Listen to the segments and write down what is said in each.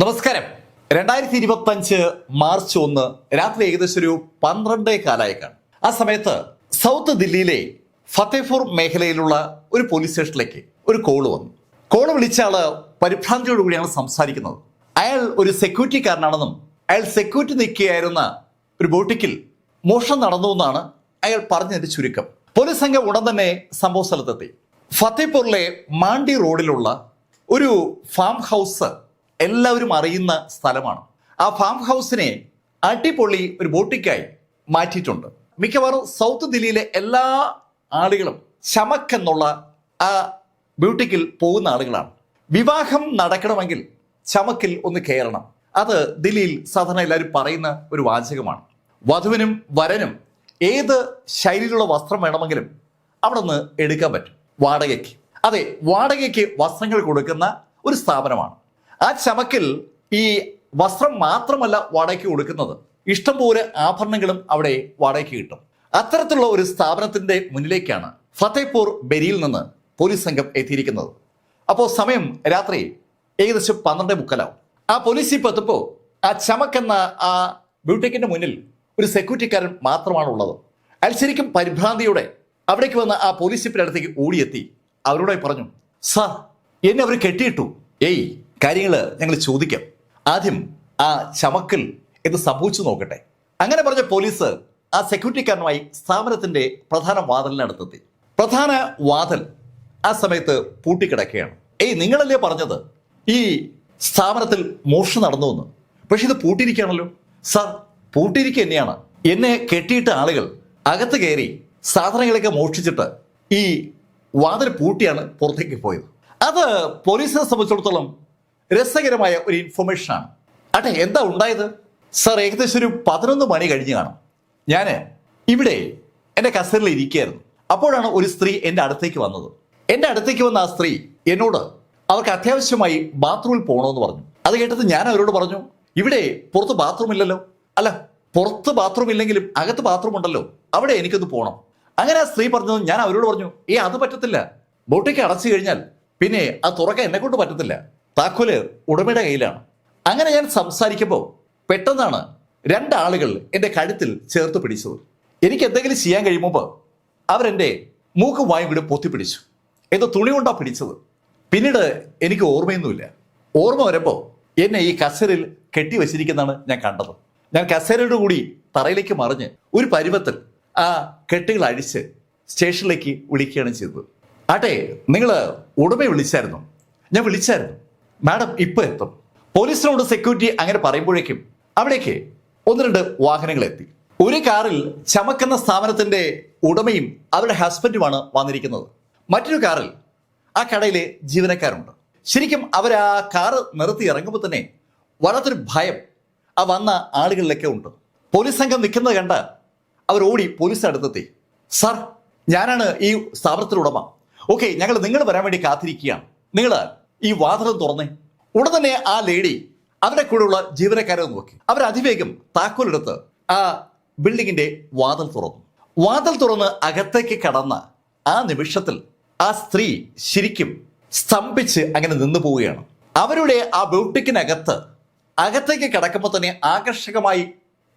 നമസ്കാരം. രണ്ടായിരത്തി ഇരുപത്തി അഞ്ച് മാർച്ച് ഒന്ന് രാത്രി ഏകദേശം ഒരു പന്ത്രണ്ടേ കാലായേക്കാണ് ആ സമയത്ത് സൗത്ത് ദില്ലിയിലെ ഫത്തേപൂർ മേഖലയിലുള്ള ഒരു പോലീസ് സ്റ്റേഷനിലേക്ക് ഒരു കോൾ വന്നു. കോൾ വിളിച്ച ആൾ പരിഭ്രാന്തിയോടുകൂടിയാണ് സംസാരിക്കുന്നത്. അയാൾ ഒരു സെക്യൂരിറ്റിക്കാരനാണെന്നും അയാൾ സെക്യൂരിറ്റി നിൽക്കുകയായിരുന്ന ഒരു ബോട്ടിക്കിൽ മോഷണം നടന്നു എന്നാണ് അയാൾ പറഞ്ഞതിന്റെ ചുരുക്കം. പോലീസ് സംഘം ഉടൻ തന്നെ സംഭവ സ്ഥലത്തെത്തി ഫത്തേപൂറിലെ മാണ്ടി റോഡിലുള്ള ഒരു ഫാം ഹൗസ് എല്ലാവരും അറിയുന്ന സ്ഥലമാണ്. ആ ഫാം ഹൗസിനെ അടിപൊളി ഒരു ബോട്ടിക്കായി മാറ്റിയിട്ടുണ്ട്. മിക്കവാറും സൗത്ത് ദില്ലിയിലെ എല്ലാ ആളുകളും ചമക്ക് എന്നുള്ള ആ ബ്യൂട്ടിക്കിൽ പോകുന്ന ആളുകളാണ്. വിവാഹം നടക്കണമെങ്കിൽ ചമക്കിൽ ഒന്ന് കയറണം. അത് ദില്ലിയിൽ സാധാരണ എല്ലാവരും പറയുന്ന ഒരു വാചകമാണ്. വധുവിനും വരനും ഏത് ശൈലിയിലുള്ള വസ്ത്രം വേണമെങ്കിലും അവിടെ നിന്ന് എടുക്കാൻ പറ്റും. വാടകയ്ക്ക്. അതെ വാടകയ്ക്ക് വസ്ത്രങ്ങൾ കൊടുക്കുന്ന ഒരു സ്ഥാപനമാണ്. ആ ചമക്കിൽ ഈ വസ്ത്രം മാത്രമല്ല വാടകയ്ക്ക് കൊടുക്കുന്നത്. ഇഷ്ടംപോലെ ആഭരണങ്ങളും അവിടെ വാടകയ്ക്ക് കിട്ടും. അത്തരത്തിലുള്ള ഒരു സ്ഥാപനത്തിന്റെ മുന്നിലേക്കാണ് ഫത്തേപൂർ ബെരിയിൽ നിന്ന് പോലീസ് സംഘം എത്തിയിരിക്കുന്നത്. അപ്പോൾ സമയം രാത്രി ഏകദേശം പന്ത്രണ്ട് മുക്കലാവും. ആ പോലീസ് ജീപ്പ് എത്തുമ്പോൾ ആ ചമക്കെന്ന ആ ബ്യൂട്ടിക്കിന്റെ മുന്നിൽ ഒരു സെക്യൂരിറ്റിക്കാരൻ മാത്രമാണ് ഉള്ളത് അയാൾ ശരിക്കും പരിഭ്രാന്തിയോടെ അവിടേക്ക് വന്ന ആ പോലീസ് ജീപ്പിന്റെ അടുത്തേക്ക് ഓടിയെത്തി അവരോടായി പറഞ്ഞു സാർ എന്നെ അവർ കെട്ടിയിട്ടു. ഏയ് കാര്യങ്ങൾ ഞങ്ങൾ ചോദിക്കാം. ആദ്യം ആ ചമക്കൽ ഇത് സംഭവിച്ചു നോക്കട്ടെ. അങ്ങനെ പറഞ്ഞ പോലീസ് ആ സെക്യൂരിറ്റിക്കാരനുമായി സ്ഥാപനത്തിന്റെ പ്രധാന വാതിലിനടുത്തെത്തി പ്രധാന വാതിൽ ആ സമയത്ത് പൂട്ടിക്കിടക്കുകയാണ്. ഏയ് നിങ്ങളല്ലേ പറഞ്ഞത്? ഈ സ്ഥാപനത്തിൽ മോഷണം നടന്നു എന്ന്. പക്ഷെ ഇത് പൂട്ടിയിരിക്കുകയാണല്ലോ. സാർ പൂട്ടിയിരിക്കുക തന്നെയാണ്. എന്നെ കെട്ടിയിട്ട ആളുകൾ അകത്ത് കയറി സാധനങ്ങളൊക്കെ മോഷ്ടിച്ചിട്ട് ഈ വാതിൽ പൂട്ടിയാണ് പുറത്തേക്ക് പോയത്. അത് പോലീസിനെ സംബന്ധിച്ചിടത്തോളം രസകരമായ ഒരു ഇൻഫർമേഷൻ ആണ്. അട്ടെ എന്താ ഉണ്ടായത്? സാർ ഏകദേശം ഒരു പതിനൊന്ന് മണി കഴിഞ്ഞ് കാണും. ഞാൻ ഇവിടെ എന്റെ കസറിൽ ഇരിക്കുകയായിരുന്നു. അപ്പോഴാണ് ഒരു സ്ത്രീ എന്റെ അടുത്തേക്ക് വന്നത്. എന്റെ അടുത്തേക്ക് വന്ന ആ സ്ത്രീ എന്നോട് അവർക്ക് അത്യാവശ്യമായി ബാത്റൂമിൽ പോകണമെന്ന് പറഞ്ഞു. അത് കേട്ടത് ഞാൻ അവരോട് പറഞ്ഞു ഇവിടെ പുറത്ത് ബാത്റൂം ഇല്ലല്ലോ. അല്ല പുറത്ത് ബാത്റൂം ഇല്ലെങ്കിലും അകത്ത് ബാത്റൂം ഉണ്ടല്ലോ. അവിടെ എനിക്കൊന്ന് പോകണം അങ്ങനെ ആ സ്ത്രീ പറഞ്ഞത് ഞാൻ അവരോട് പറഞ്ഞു ഏ അത് പറ്റത്തില്ല. ബോട്ടിക്ക് അടച്ചു കഴിഞ്ഞാൽ പിന്നെ അത് തുറക്കാൻ എന്നെ കൊണ്ട് പറ്റത്തില്ല. താക്കോൽ ഉടമയുടെ കയ്യിലാണ്. അങ്ങനെ ഞാൻ സംസാരിക്കുമ്പോൾ പെട്ടെന്നാണ് രണ്ടാളുകൾ എന്റെ കഴുത്തിൽ ചേർത്ത് പിടിച്ചത്. എനിക്ക് എന്തെങ്കിലും ചെയ്യാൻ കഴിയുമ്പോൾ അവരെന്റെ മൂക്ക് വായും കൂടി പൊത്തിപ്പിടിച്ചു എന്തോ തുണി കൊണ്ടാ പിടിച്ചത്. പിന്നീട് എനിക്ക് ഓർമ്മയൊന്നുമില്ല. ഓർമ്മ വരുമ്പോൾ എന്നെ ഈ കസേരയിൽ കെട്ടി വെച്ചിരിക്കുന്നതാണ് ഞാൻ കണ്ടത്. ഞാൻ കസേരയോട് കൂടി തറയിലേക്ക് മറിഞ്ഞ് ഒരു പരുവത്തിൽ ആ കെട്ടുകൾ അഴിച്ച് സ്റ്റേഷനിലേക്ക് വിളിക്കുകയാണ് ചെയ്തത്. ആട്ടെ നിങ്ങൾ ഉടമയെ വിളിച്ചായിരുന്നു? ഞാൻ വിളിച്ചായിരുന്നു. മാഡം ഇപ്പൊ എത്തും. പോലീസിനോട് സെക്യൂരിറ്റി അങ്ങനെ പറയുമ്പോഴേക്കും അവിടേക്ക് ഒന്ന് രണ്ട് വാഹനങ്ങൾ എത്തി. ഒരു കാറിൽ ചമക്കുന്ന സ്ഥാപനത്തിന്റെ ഉടമയും അവരുടെ ഹസ്ബൻഡുമാണ് വന്നിരിക്കുന്നത്. മറ്റൊരു കാറിൽ ആ കടയിലെ ജീവനക്കാരുണ്ട്. ശരിക്കും അവർ ആ കാറ് നിർത്തി ഇറങ്ങുമ്പോൾ തന്നെ വല്ലാത്തൊരു ഭയം ആ വന്ന ആളുകളിലൊക്കെ ഉണ്ട്. പോലീസ് സംഘം നിൽക്കുന്നത് കണ്ട് അവർ ഓടി പോലീസ് അടുത്തെത്തി. സാർ ഞാനാണ് ഈ സ്ഥാപനത്തിലുടമ ഓക്കെ ഞങ്ങൾ നിങ്ങൾ വരാൻ വേണ്ടി കാത്തിരിക്കുകയാണ്. നിങ്ങൾ ഈ വാതിലും തുറന്നേ ഉടൻ തന്നെ ആ ലേഡി അവരുടെ കൂടെയുള്ള ജീവനക്കാരെ നോക്കി. അവർ അതിവേഗം താക്കോലെടുത്ത് ആ ബിൽഡിങ്ങിന്റെ വാതിൽ തുറന്നു. വാതിൽ തുറന്ന് അകത്തേക്ക് കടന്ന ആ നിമിഷത്തിൽ ആ സ്ത്രീ ശരിക്കും സ്തംഭിച്ച് അങ്ങനെ നിന്നു പോവുകയാണ്. അവരുടെ ആ ബ്യൂട്ടിക്കിനകത്ത് അകത്തേക്ക് കടക്കുമ്പോൾ തന്നെ ആകർഷകമായി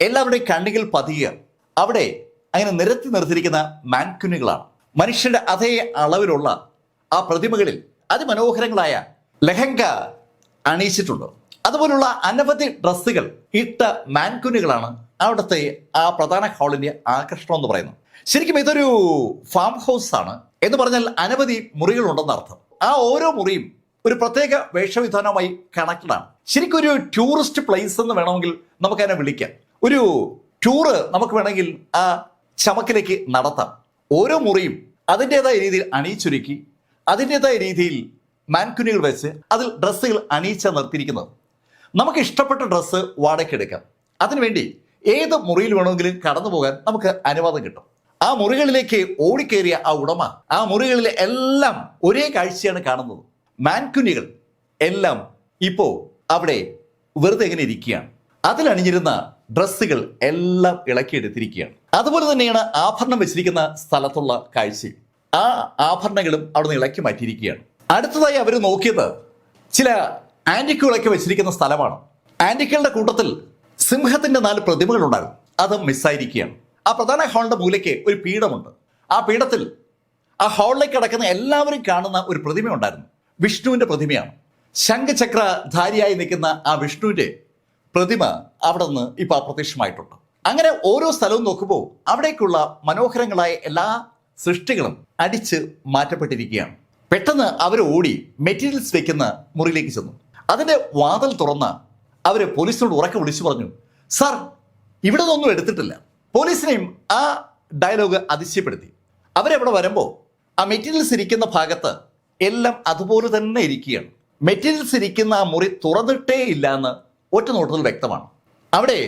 എല്ലാവരുടെയും കണ്ണുകൾ പതിയുക അവിടെ അങ്ങനെ നിരത്തി നിർത്തിയിരിക്കുന്ന മാൻകുനുകളാണ്. മനുഷ്യന്റെ അതേ അളവിലുള്ള ആ പ്രതിമകളിൽ അതിമനോഹരങ്ങളായ ലഹങ്ക അണിയിച്ചിട്ടുണ്ട്. അതുപോലുള്ള അനവധി ഡ്രസ്സുകൾ ഇട്ട മാൻകുനുകളാണ് അവിടുത്തെ ആ പ്രധാന ഹാളിന്റെ ആകർഷണം എന്ന് പറയുന്നത്. ശരിക്കും ഇതൊരു ഫാം ഹൗസ് ആണ് എന്ന് പറഞ്ഞാൽ അനവധി മുറികളുണ്ടെന്ന് അർത്ഥം. ആ ഓരോ മുറിയും ഒരു പ്രത്യേക വേഷവിധാനവുമായി കണക്റ്റഡ് ആണ്. ശരിക്കും ഒരു ടൂറിസ്റ്റ് പ്ലേസ് എന്ന് വേണമെങ്കിൽ നമുക്ക് അതിനെ വിളിക്കാം. ഒരു ടൂറ് നമുക്ക് വേണമെങ്കിൽ ആ ചമക്കിലേക്ക് നടത്താം. ഓരോ മുറിയും അതിന്റെതായ രീതിയിൽ അണിയിച്ചൊരുക്കി അതിന്റെതായ രീതിയിൽ മാൻകുനികൾ വെച്ച് അതിൽ ഡ്രസ്സുകൾ അണിയിച്ച നിർത്തിയിരിക്കുന്നത്. നമുക്ക് ഇഷ്ടപ്പെട്ട ഡ്രസ്സ് വാടകയ്ക്കെടുക്കാം അതിനുവേണ്ടി ഏത് മുറിയിൽ വേണമെങ്കിലും കടന്നു പോകാൻ നമുക്ക് അനുവാദം കിട്ടും. ആ മുറികളിലേക്ക് ഓടിക്കേറിയ ആ ഉടമ ആ മുറികളിലെ എല്ലാം ഒരേ കാഴ്ചയാണ് കാണുന്നത്. മാൻകുനികൾ എല്ലാം ഇപ്പോൾ അവിടെ വെറുതെ എങ്ങനെ ഇരിക്കുകയാണ്. അതിലണിഞ്ഞിരുന്ന ഡ്രസ്സുകൾ എല്ലാം ഇളക്കിയെടുത്തിരിക്കുകയാണ്. അതുപോലെ തന്നെയാണ് ആഭരണം വെച്ചിരിക്കുന്ന സ്ഥലത്തുള്ള കാഴ്ചയും. ആ ആഭരണങ്ങളും അവിടെ നിന്ന് ഇളക്കി മാറ്റിയിരിക്കുകയാണ്. അടുത്തതായി അവർ നോക്കിയത് ചില ആന്റിക്കുകളൊക്കെ വെച്ചിരിക്കുന്ന സ്ഥലമാണ്. ആന്റിക്കുകളുടെ കൂട്ടത്തിൽ സിംഹത്തിന്റെ നാല് പ്രതിമകൾ ഉണ്ടായിരുന്നു. അത് മിസ്സായിരിക്കുകയാണ്. ആ പ്രധാന ഹാളിന്റെ മൂലയ്ക്ക് ഒരു പീഠമുണ്ട്. ആ പീഠത്തിൽ ആ ഹാളിലേക്ക് കിടക്കുന്ന എല്ലാവരും കാണുന്ന ഒരു പ്രതിമ ഉണ്ടായിരുന്നു വിഷ്ണുവിന്റെ പ്രതിമയാണ്. ശംഖചക്ര ധാരിയായി നിൽക്കുന്ന ആ വിഷ്ണുവിന്റെ പ്രതിമ അവിടെ നിന്ന് ഇപ്പൊ അപ്രത്യക്ഷമായിട്ടുണ്ട്. അങ്ങനെ ഓരോ സ്ഥലവും നോക്കുമ്പോൾ അവിടേക്കുള്ള മനോഹരങ്ങളായ എല്ലാ സൃഷ്ടികളും അടിച്ച് മാറ്റപ്പെട്ടിരിക്കുകയാണ്. പെട്ടെന്ന് അവർ ഓടി മെറ്റീരിയൽസ് വെക്കുന്ന മുറിയിലേക്ക് ചെന്നു. അതിന്റെ വാതിൽ തുറന്ന് അവർ പോലീസിനോട് ഉറക്കെ വിളിച്ചു പറഞ്ഞു സാർ ഇവിടെ നിന്നൊന്നും എടുത്തിട്ടില്ല. പോലീസിനെയും ആ ഡയലോഗ് അതിശയപ്പെടുത്തി. അവരവിടെ വരുമ്പോൾ ആ മെറ്റീരിയൽസ് ഇരിക്കുന്ന ഭാഗത്ത് എല്ലാം അതുപോലെ തന്നെ ഇരിക്കുകയാണ്. മെറ്റീരിയൽസ് ഇരിക്കുന്ന ആ മുറി തുറന്നിട്ടേ ഇല്ല എന്ന് ഒറ്റ നോട്ടത്തിൽ വ്യക്തമാണ്. അവിടെ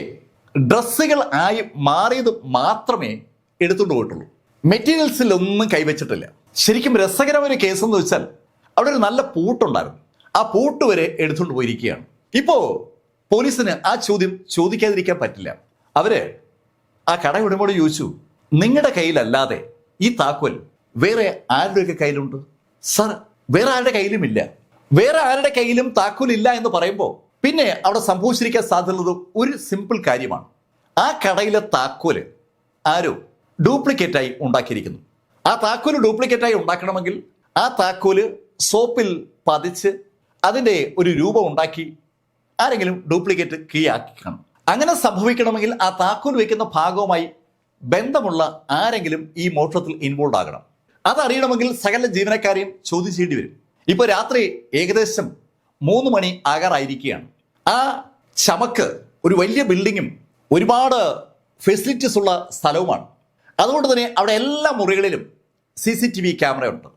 ഡ്രസ്സുകൾ ആയി മാറിയത് മാത്രമേ എടുത്തുകൊണ്ട് പോയിട്ടുള്ളൂ. മെറ്റീരിയൽസിൽ ഒന്നും കൈവച്ചിട്ടില്ല. ശരിക്കും രസകരമായ കേസ് എന്ന് വെച്ചാൽ അവിടെ ഒരു നല്ല പൂട്ടുണ്ടായിരുന്നു. ആ പൂട്ട് വരെ എടുത്തുകൊണ്ട് പോയിരിക്കുകയാണ്. ഇപ്പോ പോലീസിന് ആ ചോദ്യം ചോദിക്കാതിരിക്കാൻ പറ്റില്ല. അവർ ആ കട ഉടമയോട് ചോദിച്ചു നിങ്ങളുടെ കയ്യിലല്ലാതെ ഈ താക്കോൽ വേറെ ആരുടെയൊക്കെ കയ്യിലുണ്ട്? സർ വേറെ ആരുടെ കയ്യിലും ഇല്ല വേറെ ആരുടെ കയ്യിലും താക്കോൽ ഇല്ല എന്ന് പറയുമ്പോൾ പിന്നെ അവിടെ സംഭവിച്ചിരിക്കാൻ സാധ്യതയുള്ളത് ഒരു സിമ്പിൾ കാര്യമാണ്. ആ കടയിലെ താക്കോൽ ആരോ ഡ്യൂപ്ലിക്കേറ്റായി ഉണ്ടാക്കിയിരിക്കുന്നു. ആ താക്കോൽ ഡ്യൂപ്ലിക്കേറ്റായി ഉണ്ടാക്കണമെങ്കിൽ ആ താക്കോൽ സോപ്പിൽ പതിച്ച് അതിന്റെ ഒരു രൂപം ഉണ്ടാക്കി ആരെങ്കിലും ഡ്യൂപ്ലിക്കേറ്റ് കീ ആക്കി കാണും അങ്ങനെ സംഭവിക്കണമെങ്കിൽ ആ താക്കോൽ വയ്ക്കുന്ന ഭാഗവുമായി ബന്ധമുള്ള ആരെങ്കിലും ഈ മോഷണത്തിൽ ഇൻവോൾവ് ആകണം. അതറിയണമെങ്കിൽ സകല ജീവനക്കാരെയും ചോദ്യം ചെയ്യേണ്ടി വരും. ഇപ്പൊ രാത്രി ഏകദേശം മൂന്ന് മണി ആകാറായിരിക്കുകയാണ്. ആ ചമക്ക് ഒരു വലിയ ബിൽഡിങ്ങും ഒരുപാട് ഫെസിലിറ്റീസ് ഉള്ള സ്ഥലവുമാണ്. അതുകൊണ്ട് തന്നെ അവിടെ എല്ലാ മുറികളിലും സി സി ടി വി ക്യാമറയുണ്ട്.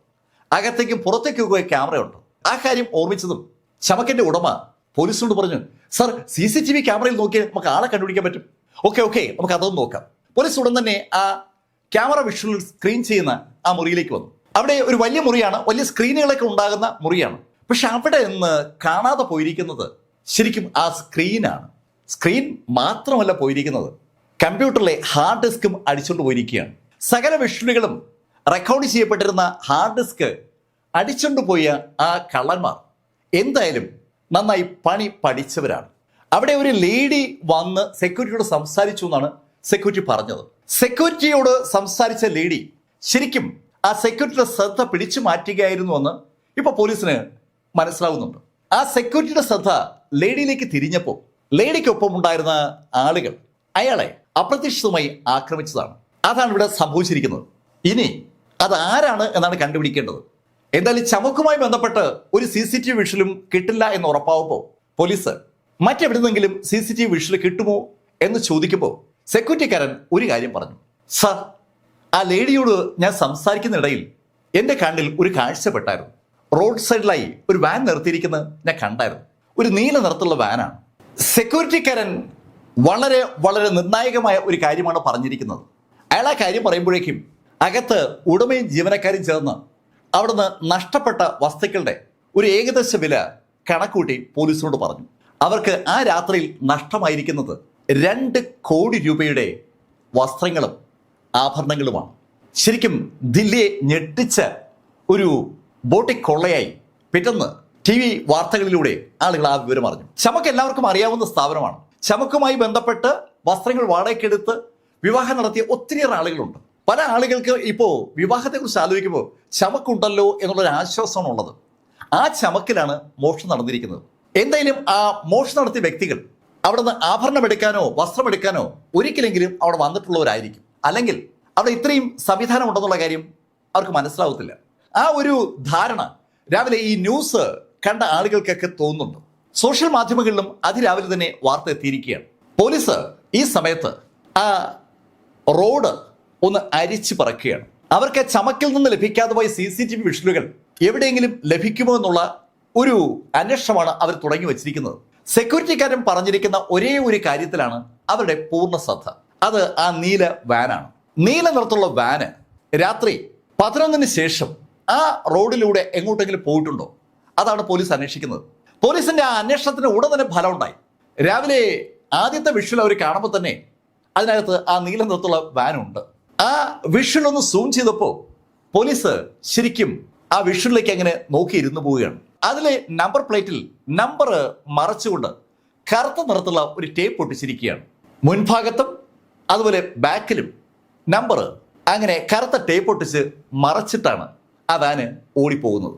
അകത്തേക്കും പുറത്തേക്കും പോയ ക്യാമറയുണ്ട്. ആ കാര്യം ഓർമ്മിച്ചതും ചമക്കിന്റെ ഉടമ പോലീസിനോട് പറഞ്ഞു sir C C T V ക്യാമറയിൽ നോക്കിയാൽ നമുക്ക് ആളെ കണ്ടുപിടിക്കാൻ പറ്റും. ഓക്കെ ഓക്കെ നമുക്ക് അതൊന്നും നോക്കാം. പോലീസ് ഉടൻ തന്നെ ആ ക്യാമറ വിഷ്വൽ സ്ക്രീൻ ചെയ്യുന്ന ആ മുറിയിലേക്ക് വന്നു. അവിടെ ഒരു വലിയ മുറിയാണ്. വലിയ സ്ക്രീനുകളൊക്കെ ഉണ്ടാകുന്ന മുറിയാണ്. പക്ഷെ അവിടെ നിന്ന് കാണാതെ പോയിരിക്കുന്നത് ശരിക്കും ആ സ്ക്രീനാണ്. സ്ക്രീൻ മാത്രമല്ല പോയിരിക്കുന്നത്. കമ്പ്യൂട്ടറിലെ ഹാർഡ് ഡിസ്കും അടിച്ചുകൊണ്ട് പോയിരിക്കുകയാണ്. സകല മെഷീനുകളും റെക്കോർഡ് ചെയ്യപ്പെട്ടിരുന്ന ഹാർഡ് ഡിസ്ക് അടിച്ചുകൊണ്ട് പോയ ആ കള്ളന്മാർ എന്തായാലും നന്നായി പണി പഠിച്ചവരാണ്. അവിടെ ഒരു ലേഡി വന്ന് സെക്യൂരിറ്റിയോട് സംസാരിച്ചു എന്നാണ് സെക്യൂരിറ്റി പറഞ്ഞത്. സെക്യൂരിറ്റിയോട് സംസാരിച്ച ലേഡി ശരിക്കും ആ സെക്യൂരിറ്റിയുടെ ശ്രദ്ധ പിടിച്ചു മാറ്റുകയായിരുന്നു എന്ന് ഇപ്പൊ പോലീസിന് മനസ്സിലാവുന്നുണ്ട്. ആ സെക്യൂരിറ്റിയുടെ ശ്രദ്ധ ലേഡിയിലേക്ക് തിരിഞ്ഞപ്പോൾ ലേഡിക്കൊപ്പം ഉണ്ടായിരുന്ന ആളുകൾ അയാളെ അപ്രതീക്ഷിതമായി ആക്രമിച്ചതാണ്. അതാണ് ഇവിടെ സംഭവിച്ചിരിക്കുന്നത്. ഇനി അത് ആരാണ് എന്നാണ് കണ്ടുപിടിക്കേണ്ടത്. എന്തായാലും ചമക്കുമായി ബന്ധപ്പെട്ട് ഒരു സി സി ടി വി വിഷലും കിട്ടില്ല എന്ന് ഉറപ്പാവുമ്പോൾ പോലീസ് മറ്റെവിടുന്നെങ്കിലും സി സി ടി വി വിഷൽ കിട്ടുമോ എന്ന് ചോദിക്കുമ്പോൾ സെക്യൂരിറ്റിക്കാരൻ ഒരു കാര്യം പറഞ്ഞു. സർ ആ ലേഡിയോട് ഞാൻ സംസാരിക്കുന്നിടയിൽ എന്റെ കണ്ണിൽ ഒരു കാഴ്ചപ്പെട്ടായിരുന്നു. റോഡ് സൈഡിലായി ഒരു വാൻ നിർത്തിയിരിക്കുന്നത് ഞാൻ കണ്ടായിരുന്നു. ഒരു നീല നിറത്തുള്ള വാനാണ്. സെക്യൂരിറ്റിക്കാരൻ വളരെ വളരെ നിർണായകമായ ഒരു കാര്യമാണ് പറഞ്ഞിരിക്കുന്നത്. അയാൾ ആ കാര്യം പറയുമ്പോഴേക്കും അകത്ത് ഉടമയും ജീവനക്കാരും ചേർന്ന് അവിടുന്ന് നഷ്ടപ്പെട്ട വസ്തുക്കളുടെ ഒരു ഏകദേശ വില കണക്കൂട്ടി പോലീസിനോട് പറഞ്ഞു. അവർക്ക് ആ രാത്രിയിൽ നഷ്ടമായിരിക്കുന്നത് രണ്ട് കോടി രൂപയുടെ വസ്ത്രങ്ങളും ആഭരണങ്ങളുമാണ്. ശരിക്കും ദില്ലിയെ ഞെട്ടിച്ച ഒരു ബോട്ടിക് കൊള്ളയായി. പിറ്റന്ന് ടി വി വാർത്തകളിലൂടെ ആളുകൾ ആ വിവരം അറിഞ്ഞു. ചമക്ക് എല്ലാവർക്കും അറിയാവുന്ന സ്ഥാപനമാണ്. ചമക്കുമായി ബന്ധപ്പെട്ട് വസ്ത്രങ്ങൾ വാടകയ്ക്കെടുത്ത് വിവാഹം നടത്തിയ ഒത്തിരിയേറെ ആളുകളുണ്ട്. പല ആളുകൾക്ക് ഇപ്പോൾ വിവാഹത്തെക്കുറിച്ച് ആലോചിക്കുമ്പോൾ ചമക്കുണ്ടല്ലോ എന്നുള്ളൊരു ആശ്വാസമാണ് ഉള്ളത് ആ ചമക്കിലാണ് മോഷണം നടന്നിരിക്കുന്നത്. എന്തായാലും ആ മോഷണം നടത്തിയ വ്യക്തികൾ അവിടുന്ന് ആഭരണം എടുക്കാനോ വസ്ത്രം എടുക്കാനോ ഒരിക്കലെങ്കിലും അവിടെ വന്നിട്ടുള്ളവരായിരിക്കും. അല്ലെങ്കിൽ അവിടെ ഇത്രയും സംവിധാനം ഉണ്ടെന്നുള്ള കാര്യം അവർക്ക് മനസ്സിലാവത്തില്ല. ആ ഒരു ധാരണ രാവിലെ ഈ ന്യൂസ് കണ്ട ആളുകൾക്കൊക്കെ തോന്നുന്നുണ്ട്. സോഷ്യൽ മാധ്യമങ്ങളിലും അതിരാവിലെ തന്നെ വാർത്ത എത്തിയിരിക്കുകയാണ്. പോലീസ് ഈ സമയത്ത് ആ റോഡ് ഒന്ന് അരിച്ചു പറക്കുകയാണ്. അവർക്ക് ചമക്കിൽ നിന്ന് ലഭിക്കാതെ പോയ സി സി ടി വി വിഷലുകൾ എവിടെയെങ്കിലും ലഭിക്കുമോ എന്നുള്ള ഒരു അന്വേഷണമാണ് അവർ തുടങ്ങി വച്ചിരിക്കുന്നത്. സെക്യൂരിറ്റിക്കാരൻ പറഞ്ഞിരിക്കുന്ന ഒരേ ഒരു കാര്യത്തിലാണ് അവരുടെ പൂർണ ശ്രദ്ധ. അത് ആ നീല വാനാണ്. നീല നിറത്തുള്ള വാന് രാത്രി പതിനൊന്നിന് ശേഷം ആ റോഡിലൂടെ എങ്ങോട്ടെങ്കിലും പോയിട്ടുണ്ടോ? അതാണ് പോലീസ് അന്വേഷിക്കുന്നത്. പോലീസിന്റെ ആ അന്വേഷണത്തിന് ഉടൻ തന്നെ ഫലം ഉണ്ടായി രാവിലെ ആദ്യത്തെ വിഷുവിൽ അവർ കാണുമ്പോൾ തന്നെ അതിനകത്ത് ആ നീല നിറത്തുള്ള വാനുണ്ട് ആ വിഷുൽ ഒന്ന് സൂം ചെയ്തപ്പോൾ പോലീസ് ശരിക്കും ആ വിഷ്വലിലേക്ക് അങ്ങനെ നോക്കിയിരുന്നു പോവുകയാണ്. അതിലെ നമ്പർ പ്ലേറ്റിൽ നമ്പർ മറച്ചുകൊണ്ട് കറുത്ത നിറത്തുള്ള ഒരു ടേപ്പ് ഒട്ടിച്ചിരിക്കുകയാണ്. മുൻഭാഗത്തും അതുപോലെ ബാക്കിലും നമ്പർ അങ്ങനെ കറുത്ത ടേപ്പ് ഒട്ടിച്ച് മറച്ചിട്ടാണ് ആ വാന് ഓടിപ്പോകുന്നത്.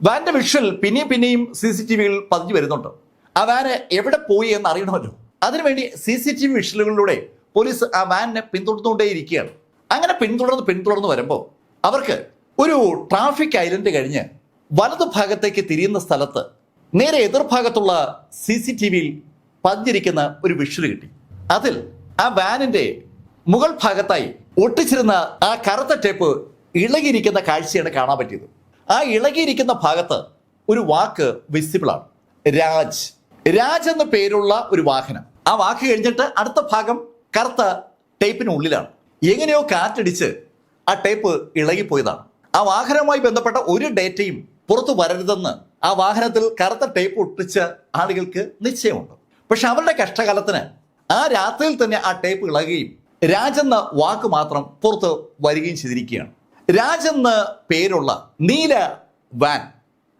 വാന്റെ വിഷ്വൽ പിന്നെയും പിന്നെയും സി സി ടി വിയിൽ പതിഞ്ഞു വരുന്നുണ്ട്. ആ വാന് എവിടെ പോയി എന്ന് അറിയണമല്ലോ അതിനുവേണ്ടി സി സി ടി വി വിഷ്വലുകളിലൂടെ പോലീസ് ആ വാനിനെ പിന്തുടർന്നുകൊണ്ടേയിരിക്കുകയാണ്. അങ്ങനെ പിന്തുടർന്ന് പിന്തുടർന്ന് വരുമ്പോൾ അവർക്ക് ഒരു ട്രാഫിക് ഐലൻഡ് കഴിഞ്ഞ് വലതു ഭാഗത്തേക്ക് തിരിയുന്ന സ്ഥലത്ത് നേരെ എതിർഭാഗത്തുള്ള സി സി ടി വിയിൽ പതിഞ്ഞിരിക്കുന്ന ഒരു വിഷ്വൽ കിട്ടി. അതിൽ ആ വാനിന്റെ മുകൾ ഭാഗത്തായി ഒട്ടിച്ചിരുന്ന ആ കറുത്ത ടേപ്പ് ഇളകിയിരിക്കുന്ന കാഴ്ചയാണ് കാണാൻ പറ്റിയത്. ആ ഇളകിയിരിക്കുന്ന ഭാഗത്ത് ഒരു വാക്ക് വിസിബിൾ ആണ്. രാജ്. രാജ് എന്ന പേരുള്ള ഒരു വാഹനം. ആ വാക്ക് കഴിഞ്ഞിട്ട് അടുത്ത ഭാഗം കറുത്ത ടേപ്പിനുള്ളിലാണ് എങ്ങനെയോ കാറ്റടിച്ച് ആ ടേപ്പ് ഇളകിപ്പോയതാണ്. ആ വാഹനവുമായി ബന്ധപ്പെട്ട ഒരു ഡേറ്റയും പുറത്തു വരരുതെന്ന് ആ വാഹനത്തിൽ കറുത്ത ടേപ്പ് ഒട്ടിച്ച ആളുകൾക്ക് നിശ്ചയമുണ്ട്. പക്ഷെ അവരുടെ കഷ്ടകാലത്തിന് ആ രാത്രിയിൽ തന്നെ ആ ടേപ്പ് ഇളകുകയും രാജെന്ന വാക്ക് മാത്രം പുറത്ത് വരികയും ചെയ്തിരിക്കുകയാണ്. രാജെന്ന പേരുള്ള നീല വാൻ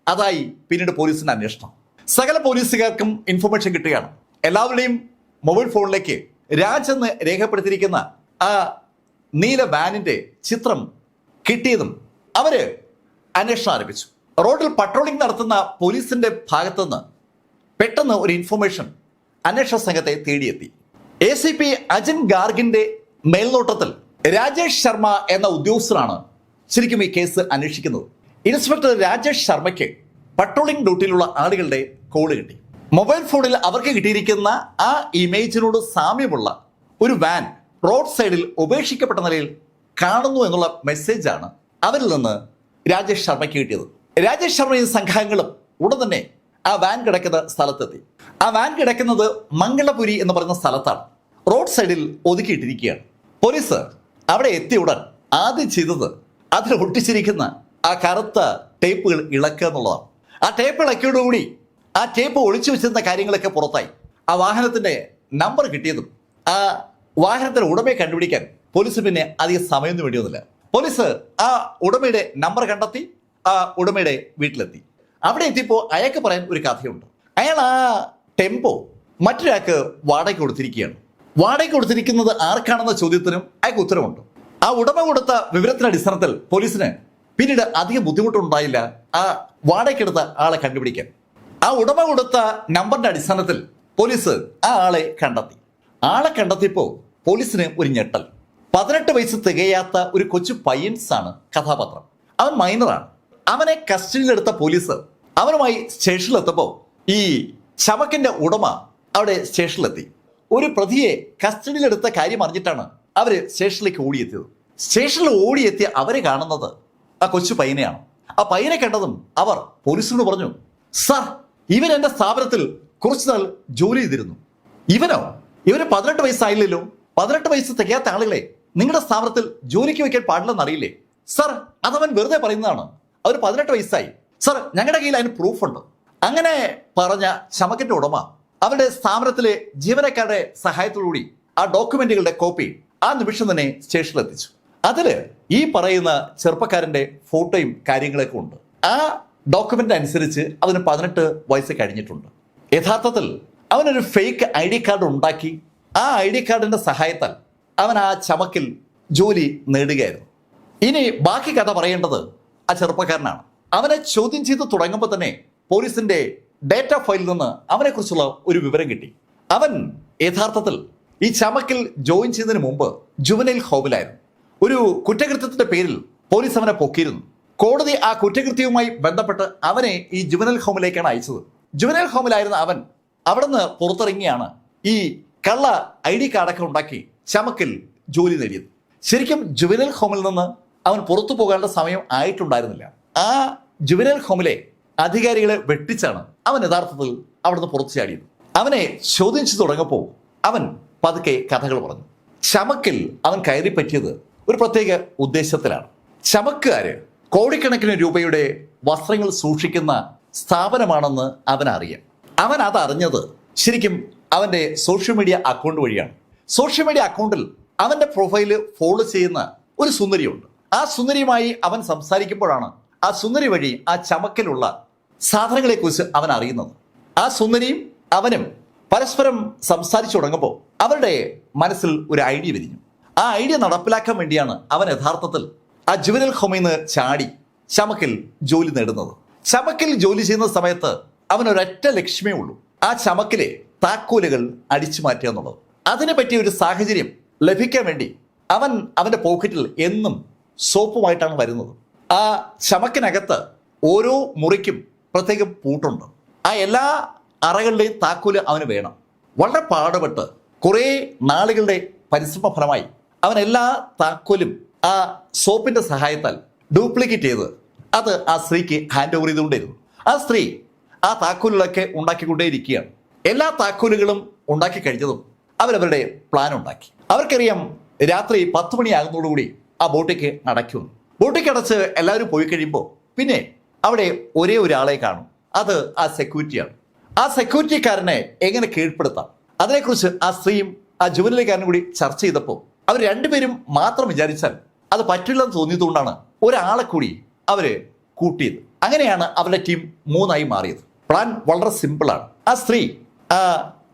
അതായി പിന്നീട് പോലീസിന് അന്വേഷണം. സകല പോലീസുകാർക്കും ഇൻഫർമേഷൻ കിട്ടുകയാണ്. എല്ലാവരുടെയും മൊബൈൽ ഫോണിലേക്ക് രാജെന്ന് രേഖപ്പെടുത്തിയിരിക്കുന്ന ആ നീല വാനിന്റെ ചിത്രം കിട്ടിയതും അവർ അന്വേഷണം ആരംഭിച്ചു. റോഡിൽ പട്രോളിംഗ് നടത്തുന്ന പോലീസിന്റെ ഭാഗത്തുനിന്ന് പെട്ടെന്ന് ഒരു ഇൻഫർമേഷൻ അന്വേഷണ സംഘത്തെ തേടിയെത്തി. എ സി പി അജിൻ ഗാർഗിന്റെ മേൽനോട്ടത്തിൽ രാജേഷ് ശർമ്മ എന്ന ഉദ്യോഗസ്ഥനാണ് ശരിക്കും ഈ കേസ് അന്വേഷിക്കുന്നത് ഇൻസ്പെക്ടർ രാജേഷ് ശർമ്മയ്ക്ക് പട്രോളിംഗ് ഡ്യൂട്ടിയിലുള്ള ആളുകളുടെ കോൾ കിട്ടി. മൊബൈൽ ഫോണിൽ അവർക്ക് കിട്ടിയിരിക്കുന്ന ആ ഇമേജിനോട് സാമ്യമുള്ള ഒരു വാൻ റോഡ് സൈഡിൽ ഉപേക്ഷിക്കപ്പെട്ട നിലയിൽ കാണുന്നു എന്നുള്ള മെസ്സേജാണ് അവരിൽ നിന്ന് രാജേഷ് ശർമ്മയ്ക്ക് കിട്ടിയത്. രാജേഷ് ശർമ്മയും സംഘാംഗങ്ങളും ഉടൻ തന്നെ ആ വാൻ കിടക്കുന്ന സ്ഥലത്തെത്തി. ആ വാൻ കിടക്കുന്നത് മംഗളപുരി എന്ന് പറയുന്ന സ്ഥലത്താണ്. റോഡ് സൈഡിൽ ഒതുക്കിയിട്ടിരിക്കുകയാണ്. പോലീസ് അവിടെ എത്തിയ ഉടൻ ആദ്യം ചെയ്തത് അതിൽ ഒട്ടിച്ചിരിക്കുന്ന ആ കറുത്ത ടേപ്പുകൾ ഇളക്കുക എന്നുള്ളതാണ്. ആ ടേപ്പ് ഇളക്കിയോടുകൂടി ആ ടേപ്പ് ഒളിച്ചു വെച്ചിരുന്ന കാര്യങ്ങളൊക്കെ പുറത്തായി. ആ വാഹനത്തിന്റെ നമ്പർ കിട്ടിയതും ആ വാഹനത്തിന്റെ ഉടമയെ കണ്ടുപിടിക്കാൻ പോലീസ് പിന്നെ അധികം സമയമൊന്നും വേണ്ടിയൊന്നില്ല പോലീസ് ആ ഉടമയുടെ നമ്പർ കണ്ടെത്തി ആ ഉടമയുടെ വീട്ടിലെത്തി. അവിടെ എത്തിയപ്പോൾ അയാൾക്ക് പറയാൻ ഒരു കഥയുണ്ട്. അയാൾ ആ ടെമ്പോ മറ്റൊരാൾക്ക് വാടക കൊടുത്തിരിക്കുകയാണ്. വാടക കൊടുത്തിരിക്കുന്നത് ആർക്കാണെന്ന ചോദ്യത്തിനും അയാൾക്ക് ഉത്തരവുണ്ട് ആ ഉടമ കൊടുത്ത വിവരത്തിന്റെ അടിസ്ഥാനത്തിൽ പോലീസിന് പിന്നീട് അധികം ബുദ്ധിമുട്ടുണ്ടായില്ല. ആ വാടകയ്ക്കെടുത്ത ആളെ കണ്ടുപിടിക്കാൻ. ആ ഉടമ കൊടുത്ത നമ്പറിന്റെ അടിസ്ഥാനത്തിൽ പോലീസ് ആ ആളെ കണ്ടെത്തി. ആളെ കണ്ടെത്തിയപ്പോൾ പോലീസിന് ഒരു ഞെട്ടൽ. പതിനെട്ട് വയസ്സ് തികയാത്ത ഒരു കൊച്ചു പയ്യൻസ് ആണ് കഥാപാത്രം. അവൻ മൈനറാണ്. അവനെ കസ്റ്റഡിയിലെടുത്ത പോലീസ് അവനുമായി സ്റ്റേഷനിലെത്തപ്പോൾ ഈ ചമക്കിന്റെ ഉടമ അവിടെ സ്റ്റേഷനിലെത്തി. ഒരു പ്രതിയെ കസ്റ്റഡിയിലെടുത്ത കാര്യം അറിഞ്ഞിട്ടാണ് അവർ സ്റ്റേഷനിലേക്ക് ഓടിയെത്തിയത്. സ്റ്റേഷനിൽ ഓടിയെത്തിയ അവരെ കാണുന്നത് ആ കൊച്ചു പയ്യനെയാണ്. ആ പയ്യനെ കണ്ടതും അവർ പോലീസിനോട് പറഞ്ഞു സർ ഇവൻ എന്റെ സ്ഥാപനത്തിൽ കുറച്ചു നാൾ ജോലി ചെയ്തിരുന്നു. ഇവനോ? ഇവന് പതിനെട്ട് വയസ്സായില്ലല്ലോ. പതിനെട്ട് വയസ്സ് തികയാത്ത ആളുകളെ നിങ്ങളുടെ സ്ഥാപനത്തിൽ ജോലിക്ക് വെക്കാൻ പാടില്ലെന്ന് അറിയില്ലേ സർ അതവൻ വെറുതെ പറയുന്നതാണ്. അവർ പതിനെട്ട് വയസ്സായി. സർ ഞങ്ങളുടെ കയ്യിൽ അതിന് പ്രൂഫ് ഉണ്ട്. അങ്ങനെ പറഞ്ഞ ചമക്കിന്റെ ഉടമ അവരുടെ സ്ഥാപനത്തിലെ ജീവനക്കാരുടെ സഹായത്തോടുകൂടി ആ ഡോക്യുമെന്റുകളുടെ കോപ്പി ആ നിമിഷം തന്നെ സ്റ്റേഷനിൽ അതിൽ ഈ പറയുന്ന ചെറുപ്പക്കാരന്റെ ഫോട്ടോയും കാര്യങ്ങളൊക്കെ ഉണ്ട്. ആ ഡോക്യുമെന്റ് അനുസരിച്ച് അവന് പതിനെട്ട് വയസ്സ് കഴിഞ്ഞിട്ടുണ്ട്. യഥാർത്ഥത്തിൽ അവനൊരു ഫേക്ക് ഐ ഡി കാർഡ് ഉണ്ടാക്കി. ആ ഐ ഡി കാർഡിന്റെ സഹായത്താൽ അവൻ ആ ചമക്കിൽ ജോലി നേടുകയായിരുന്നു. ഇനി ബാക്കി കഥ പറയേണ്ടത് ആ ചെറുപ്പക്കാരനാണ്. അവനെ ചോദ്യം ചെയ്ത് തുടങ്ങുമ്പോൾ തന്നെ പോലീസിന്റെ ഡേറ്റ ഫയലിൽ നിന്ന് അവനെക്കുറിച്ചുള്ള ഒരു വിവരം കിട്ടി. അവൻ യഥാർത്ഥത്തിൽ ഈ ചമക്കിൽ ജോയിൻ ചെയ്തതിന് മുമ്പ് ജുവനൈൽ ഹോമിലായിരുന്നു. ഒരു കുറ്റകൃത്യത്തിന്റെ പേരിൽ പോലീസ് അവനെ പൊക്കിയിരുന്നു. കോടതി ആ കുറ്റകൃത്യവുമായി ബന്ധപ്പെട്ട് അവനെ ഈ ജുവനൽ ഹോമിലേക്കാണ് അയച്ചത്. ജുവനൽ ഹോമിലായിരുന്ന അവൻ അവിടുന്ന് പുറത്തിറങ്ങിയാണ് ഈ കള്ള ഐ ഡി കാർഡൊക്കെ ഉണ്ടാക്കി ചമക്കിൽ ജോലി നേടിയത്. ശരിക്കും ജുവനൽ ഹോമിൽ നിന്ന് അവൻ പുറത്തു പോകേണ്ട സമയം ആയിട്ടുണ്ടായിരുന്നില്ല. ആ ജുവനൽ ഹോമിലെ അധികാരികളെ വെട്ടിച്ചാണ് അവൻ യഥാർത്ഥത്തിൽ അവിടുന്ന് പുറത്തു ചാടിയത് അവനെ ചോദ്യം ചെയ്തു തുടങ്ങപ്പോൾ അവൻ പതുക്കെ കഥകൾ പറഞ്ഞു. ചമക്കിൽ അവൻ കയറി പറ്റിയത് ഒരു പ്രത്യേക ഉദ്ദേശത്തിലാണ്. ചമക്കാര് കോടിക്കണക്കിന് രൂപയുടെ വസ്ത്രങ്ങൾ സൂക്ഷിക്കുന്ന സ്ഥാപനമാണെന്ന് അവൻ അറിയാം അവൻ അതറിഞ്ഞത് ശരിക്കും അവന്റെ സോഷ്യൽ മീഡിയ അക്കൗണ്ട് വഴിയാണ്. സോഷ്യൽ മീഡിയ അക്കൗണ്ടിൽ അവന്റെ പ്രൊഫൈൽ ഫോളോ ചെയ്യുന്ന ഒരു സുന്ദരിയുണ്ട്. ആ സുന്ദരിയുമായി അവൻ സംസാരിക്കുമ്പോഴാണ് ആ സുന്ദരി വഴി ആ ചമക്കിലുള്ള സാധനങ്ങളെക്കുറിച്ച് അവൻ അറിയുന്നത്. ആ സുന്ദരിയും അവനും പരസ്പരം സംസാരിച്ചു തുടങ്ങുമ്പോൾ അവരുടെ മനസ്സിൽ ഒരു ഐഡിയ വിരിഞ്ഞു. ആ ഐഡിയ നടപ്പിലാക്കാൻ വേണ്ടിയാണ് അവൻ യഥാർത്ഥത്തിൽ ആ ജുവനൽ ഹോമിന്ന് ചാടി ചമക്കിൽ ജോലി നേടുന്നത്. ചമക്കിൽ ജോലി ചെയ്യുന്ന സമയത്ത് അവൻ ഒരൊറ്റ ലക്ഷ്യമേ ഉള്ളൂ. ആ ചമക്കിലെ താക്കോലുകൾ അടിച്ചു മാറ്റുക എന്നുള്ളത്. അതിനെ പറ്റിയ ഒരു സാഹചര്യം ലഭിക്കാൻ വേണ്ടി അവൻ അവന്റെ പോക്കറ്റിൽ എന്നും സോപ്പുമായിട്ടാണ് വരുന്നത്. ആ ചമക്കിനകത്ത് ഓരോ മുറിക്കും പ്രത്യേകം പൂട്ടുണ്ട്. ആ എല്ലാ അറകളുടെയും താക്കോൽ അവന് വേണം. വളരെ പാടുപെട്ട് കുറേ നാളുകളുടെ പരിശ്രമ ഫലമായി അവൻ എല്ലാ താക്കോലും ആ സോപ്പിന്റെ സഹായത്താൽ ഡ്യൂപ്ലിക്കേറ്റ് ചെയ്ത് അത് ആ സ്ത്രീക്ക് ഹാൻഡ് ഓവർ ചെയ്തുകൊണ്ടിരുന്നു ആ സ്ത്രീ ആ താക്കോലുകളൊക്കെ ഉണ്ടാക്കിക്കൊണ്ടേയിരിക്കുകയാണ്. എല്ലാ താക്കോലുകളും ഉണ്ടാക്കി കഴിഞ്ഞതും അവരവരുടെ പ്ലാൻ ഉണ്ടാക്കി. അവർക്കറിയാം രാത്രി പത്ത് മണിയാകുന്നതോടുകൂടി ആ ബോട്ടിക്ക് നടക്കും ബോട്ടിക്ക് അടച്ച് എല്ലാവരും പോയി കഴിയുമ്പോൾ പിന്നെ അവിടെ ഒരേ ഒരാളെ കാണും. അത് ആ സെക്യൂരിറ്റിയാണ് ആ സെക്യൂരിറ്റിക്കാരനെ എങ്ങനെ കീഴ്പ്പെടുത്താം? അതിനെക്കുറിച്ച് ആ സ്ത്രീയും ആ ജുവനലിക്കാരനും കൂടി ചർച്ച ചെയ്തപ്പോൾ അവർ രണ്ടുപേരും മാത്രം വിചാരിച്ചാൽ അത് പറ്റില്ലെന്ന് തോന്നിയതുകൊണ്ടാണ് ഒരാളെ കൂടി അവർ കൂട്ടിയത്. അങ്ങനെയാണ് അവരുടെ ടീം മൂന്നായി മാറിയത്. പ്ലാൻ വളരെ സിമ്പിളാണ് ആ സ്ത്രീ ആ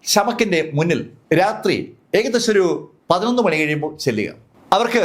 ശമക്കിന്റെ മുന്നിൽ രാത്രി ഏകദേശം ഒരു പതിനൊന്ന് മണി കഴിയുമ്പോൾ ചെല്ലുക. അവർക്ക്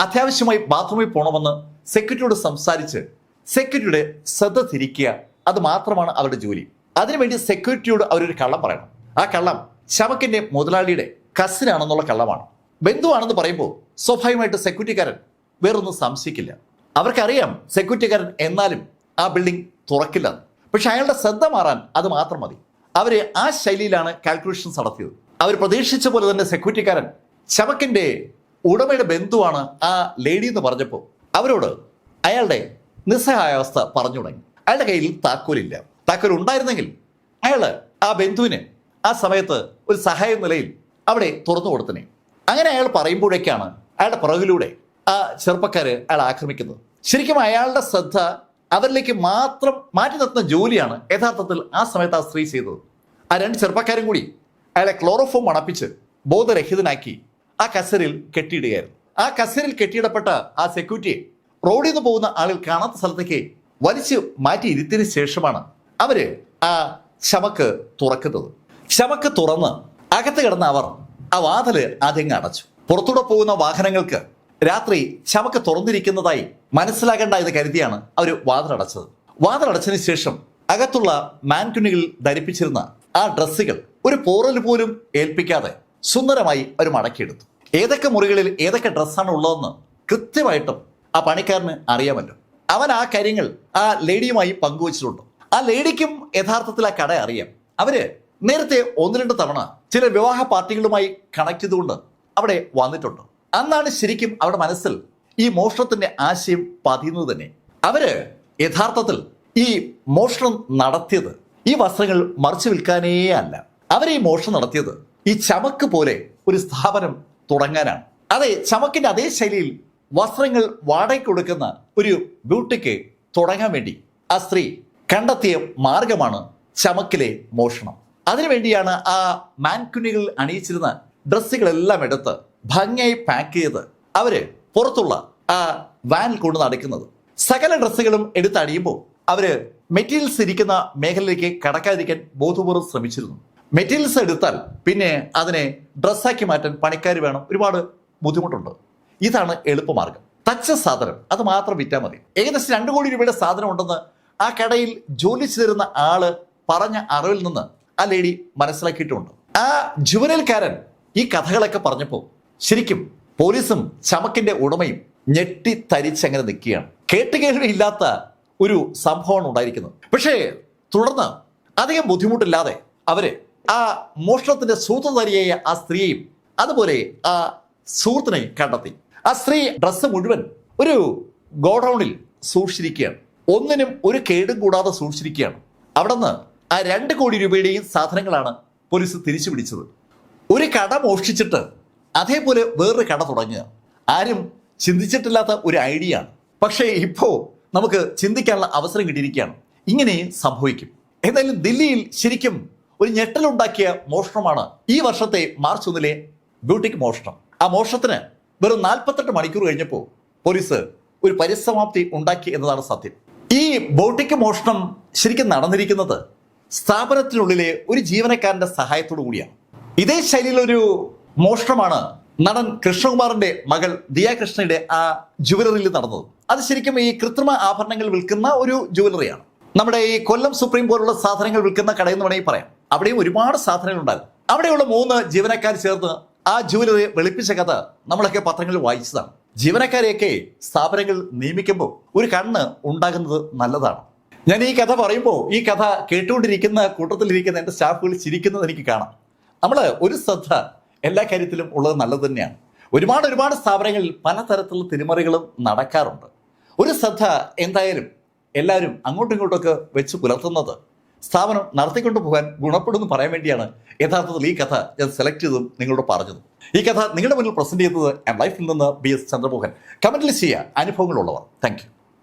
അത്യാവശ്യമായി ബാത്റൂമിൽ പോകണമെന്ന് സെക്യൂരിറ്റിയോട് സംസാരിച്ച് സെക്യൂരിറ്റിയുടെ ശ്രദ്ധ തിരിക്കുക അത് മാത്രമാണ് അവരുടെ ജോലി. അതിനുവേണ്ടി സെക്യൂരിറ്റിയോട് അവരൊരു കള്ളം പറയണം. ആ കള്ളം ശമക്കിന്റെ മുതലാളിയുടെ കസിനാണെന്നുള്ള കള്ളമാണ്. ബന്ധുവാണെന്ന് പറയുമ്പോൾ സ്വാഭാവികമായിട്ട് സെക്യൂരിറ്റിക്കാരൻ വേറൊന്നും സംശയിക്കില്ല. അവർക്കറിയാം സെക്യൂരിറ്റിക്കാരൻ എന്നാലും ആ ബിൽഡിംഗ് തുറക്കില്ല പക്ഷെ അയാളുടെ ശ്രദ്ധ മാറാൻ അത് മാത്രം മതി. അവർ ആ ശൈലിയിലാണ് കാൽക്കുലേഷൻസ് നടത്തിയത്. അവർ പ്രതീക്ഷിച്ച പോലെ തന്നെ സെക്യൂരിറ്റിക്കാരൻ ചമക്കിന്റെ ഉടമയുടെ ബന്ധുവാണ് ആ ലേഡി എന്ന് പറഞ്ഞപ്പോൾ അവരോട് അയാളുടെ നിസ്സഹായാവസ്ഥ പറഞ്ഞു തുടങ്ങി. അയാളുടെ കയ്യിൽ താക്കോലില്ല. താക്കോൽ ഉണ്ടായിരുന്നെങ്കിൽ അയാൾ ആ ബന്ധുവിന് ആ സമയത്ത് ഒരു സഹായ നിലയിൽ അവിടെ തുറന്നു കൊടുത്തിനെ. അങ്ങനെ അയാൾ പറയുമ്പോഴേക്കാണ് അയാളുടെ പുറകിലൂടെ ആ ചെറുപ്പക്കാര് അയാൾ ആക്രമിക്കുന്നത്. ശരിക്കും അയാളുടെ ശ്രദ്ധ അവരിലേക്ക് മാത്രം മാറ്റി നിർത്തുന്ന ജോലിയാണ് യഥാർത്ഥത്തിൽ ആ സമയത്ത് ആ സ്ത്രീ ചെയ്തത്. ആ രണ്ട് ചെറുപ്പക്കാരും കൂടി അയാളെ ക്ലോറോഫോം മണപ്പിച്ച് ബോധരഹിതനാക്കി ആ കസരിൽ കെട്ടിയിടുകയായിരുന്നു. ആ കസരിൽ കെട്ടിയിടപ്പെട്ട ആ സെക്യൂരിറ്റിയെ റോഡിൽ നിന്ന് പോകുന്ന ആളുകൾ കാണാത്ത സ്ഥലത്തേക്ക് വലിച്ചു മാറ്റി ഇരുത്തിന് ശേഷമാണ് അവർ ആ ശമക്ക് തുറക്കുന്നത്. ശമക്ക് തുറന്ന് അകത്ത് കിടന്ന അവർ ആ വാതിൽ ആദ്യം അടച്ചു. പുറത്തൂടെ പോകുന്ന വാഹനങ്ങൾക്ക് രാത്രി ചവക്ക് തുറന്നിരിക്കുന്നതായി മനസ്സിലാകേണ്ട എന്ന് കരുതിയാണ് അവർ വാതിലടച്ചത്. വാതിലടച്ചതിന് ശേഷം അകത്തുള്ള മാൻകുണികൾ ധരിപ്പിച്ചിരുന്ന ആ ഡ്രസ്സുകൾ ഒരു പോറൽ പോലും ഏൽപ്പിക്കാതെ സുന്ദരമായി അവർ മടക്കിയെടുത്തു. ഏതൊക്കെ മുറികളിൽ ഏതൊക്കെ ഡ്രസ്സാണ് ഉള്ളതെന്ന് കൃത്യമായിട്ടും ആ പണിക്കാരന് അറിയാമല്ലോ. അവൻ ആ കാര്യങ്ങൾ ആ ലേഡിയുമായി പങ്കുവച്ചിട്ടുണ്ട്. ആ ലേഡിക്കും യഥാർത്ഥത്തിൽ ആ കട അറിയാം. അവർ നേരത്തെ ഒന്ന് രണ്ട് തവണ ചില വിവാഹ പാർട്ടികളുമായി കണക്ട് ചെയ്തുകൊണ്ട് അവിടെ വന്നിട്ടുണ്ട്. അന്നാണ് ശരിക്കും അവരുടെ മനസ്സിൽ ഈ മോഷണത്തിന്റെ ആശയം പതിയുന്നത് തന്നെ. അവർ യഥാർത്ഥത്തിൽ ഈ മോഷണം നടത്തിയത് ഈ വസ്ത്രങ്ങൾ മറിച്ചു വിൽക്കാനേ അല്ല. അവരെ ഈ മോഷണം നടത്തിയത് ഈ ചമക്ക് പോലെ ഒരു സ്ഥാപനം തുടങ്ങാനാണ്. അതെ ചമക്കിന്റെ അതേ ശൈലിയിൽ വസ്ത്രങ്ങൾ വാടകയ്ക്ക് കൊടുക്കുന്ന ഒരു ബ്യൂട്ടിക്ക് തുടങ്ങാൻ വേണ്ടി ആ സ്ത്രീ കണ്ടെത്തിയ മാർഗമാണ് ചമക്കിലെ മോഷണം. അതിനുവേണ്ടിയാണ് ആ മാൻകുനികൾ അണിയിച്ചിരുന്ന ഡ്രസ്സുകളെല്ലാം എടുത്ത് ഭംഗിയായി പാക്ക് ചെയ്ത് അവർ പുറത്തുള്ള ആ വാനിൽ കൊണ്ട് നടക്കുന്നത് സകല ഡ്രസ്സുകളും എടുത്ത് അടിയുമ്പോൾ അവർ മെറ്റീരിയൽസ് ഇരിക്കുന്ന മേഖലയിലേക്ക് കടക്കാതിരിക്കാൻ ബോധപൂർവം ശ്രമിച്ചിരുന്നു. മെറ്റീരിയൽസ് എടുത്താൽ പിന്നെ അതിനെ ഡ്രസ്സാക്കി മാറ്റാൻ പണിക്കാർ വേണം. ഒരുപാട് ബുദ്ധിമുട്ടുണ്ട്. ഇതാണ് എളുപ്പമാർഗം. തച്ച സാധനം അത് മാത്രം വിറ്റാൽ മതി. ഏകദേശം രണ്ട് കോടി രൂപയുടെ സാധനം ഉണ്ടെന്ന് ആ കടയിൽ ജോലി ചെയ്തിരുന്ന ആൾ പറഞ്ഞ അറിവിൽ നിന്ന് ആ ലേഡി മനസ്സിലാക്കിയിട്ടുണ്ട്. ആ ജുവനൽക്കാരൻ ഈ കഥകളൊക്കെ പറഞ്ഞപ്പോൾ ശരിക്കും പോലീസും ചമക്കിന്റെ ഉടമയും ഞെട്ടി തരിച്ചങ്ങനെ നിൽക്കുകയാണ്. കേട്ടുകേൾവിയില്ലാത്ത ഒരു സംഭവമാണ് ഉണ്ടായിരിക്കുന്നത്. പക്ഷേ തുടർന്ന് അധികം ബുദ്ധിമുട്ടില്ലാതെ അവർ ആ മോഷണത്തിന്റെ സൂത്രധാരിയായ ആ സ്ത്രീയെയും അതുപോലെ ആ സുഹൃത്തിനെ കണ്ടെത്തി. ആ സ്ത്രീ ഡ്രസ്സ് മുഴുവൻ ഒരു ഗോഡൌണിൽ സൂക്ഷിച്ചിരിക്കുകയാണ്. ഒന്നിനും ഒരു കേടും കൂടാതെ സൂക്ഷിച്ചിരിക്കുകയാണ്. അവിടുന്ന് ആ രണ്ട് കോടി രൂപയുടെയും സാധനങ്ങളാണ് പോലീസ് തിരിച്ചു പിടിച്ചത്. ഒരു കട മോഷ്ടിച്ചിട്ട് അതേപോലെ വേറൊരു കട തുടങ്ങുക. ആരും ചിന്തിച്ചിട്ടില്ലാത്ത ഒരു ഐഡിയ ആണ്. പക്ഷേ ഇപ്പോൾ നമുക്ക് ചിന്തിക്കാനുള്ള അവസരം കിട്ടിയിരിക്കുകയാണ്. ഇങ്ങനെയും സംഭവിക്കും. എന്തായാലും ദില്ലിയിൽ ശരിക്കും ഒരു ഞെട്ടലുണ്ടാക്കിയ മോഷണമാണ് ഈ വർഷത്തെ മാർച്ച് ഒന്നിലെ ബ്യൂട്ടിക് മോഷണം. ആ മോഷണത്തിന് വെറും നാൽപ്പത്തെട്ട് മണിക്കൂർ കഴിഞ്ഞപ്പോൾ പോലീസ് ഒരു പരിസമാപ്തി ഉണ്ടാക്കി എന്നതാണ് സത്യം. ഈ ബോട്ടിക്ക് മോഷണം ശരിക്കും നടന്നിരിക്കുന്നത് സ്ഥാപനത്തിനുള്ളിലെ ഒരു ജീവനക്കാരന്റെ സഹായത്തോടു കൂടിയാണ്. ഇതേ ശൈലിയിലൊരു മോഷണമാണ് നടൻ കൃഷ്ണകുമാറിന്റെ മകൾ ദിയ കൃഷ്ണയുടെ ആ ജുവലറിയിൽ നടന്നത്. അത് ശരിക്കും ഈ കൃത്രിമ ആഭരണങ്ങൾ വിൽക്കുന്ന ഒരു ജുവലറിയാണ് നമ്മുടെ ഈ കൊല്ലം സുപ്രീം പോലുള്ള സാധനങ്ങൾ വിൽക്കുന്ന കടയെന്ന് വേണമെങ്കിൽ പറയാം. അവിടെയും ഒരുപാട് സാധനങ്ങൾ ഉണ്ടാകും. അവിടെയുള്ള മൂന്ന് ജീവനക്കാർ ചേർന്ന് ആ ജുവലറി വെളുപ്പിച്ച കഥ നമ്മളൊക്കെ പത്രങ്ങളിൽ വായിച്ചതാണ്. ജീവനക്കാരെയൊക്കെ സ്ഥാപനങ്ങൾ നിയമിക്കുമ്പോൾ ഒരു കണ്ണ് ഉണ്ടാകുന്നത് നല്ലതാണ്. ഞാൻ ഈ കഥ പറയുമ്പോൾ ഈ കഥ കേട്ടുകൊണ്ടിരിക്കുന്ന കൂട്ടത്തിലിരിക്കുന്ന എന്റെ സ്റ്റാഫുകൾ ചിരിക്കുന്നത് എനിക്ക് കാണാം. നമ്മൾ ഒരു ശ്രദ്ധ എല്ലാ കാര്യത്തിലും ഉള്ളത് നല്ലത് തന്നെയാണ്. ഒരുപാട് ഒരുപാട് സ്ഥാപനങ്ങളിൽ പലതരത്തിലുള്ള തിരിമറികളും നടക്കാറുണ്ട്. ഒരു ശ്രദ്ധ എന്തായാലും എല്ലാവരും അങ്ങോട്ടും ഇങ്ങോട്ടൊക്കെ വെച്ച് പുലർത്തുന്നത് സ്ഥാപനം നടത്തിക്കൊണ്ടു പോകാൻ ഗുണപ്പെടുമെന്ന് പറയാൻ വേണ്ടിയാണ് യഥാർത്ഥത്തിൽ ഈ കഥ ഞാൻ സെലക്ട് ചെയ്തതും നിങ്ങളോട് പറഞ്ഞതും. ഈ കഥ നിങ്ങളുടെ മുന്നിൽ പ്രസന്റ് ചെയ്തത് ലൈഫിൽ നിന്ന് ബി എസ് ചന്ദ്രമോഹൻ. കമന്റിൽ ചെയ്യുക അനുഭവങ്ങളുള്ളവർ. താങ്ക്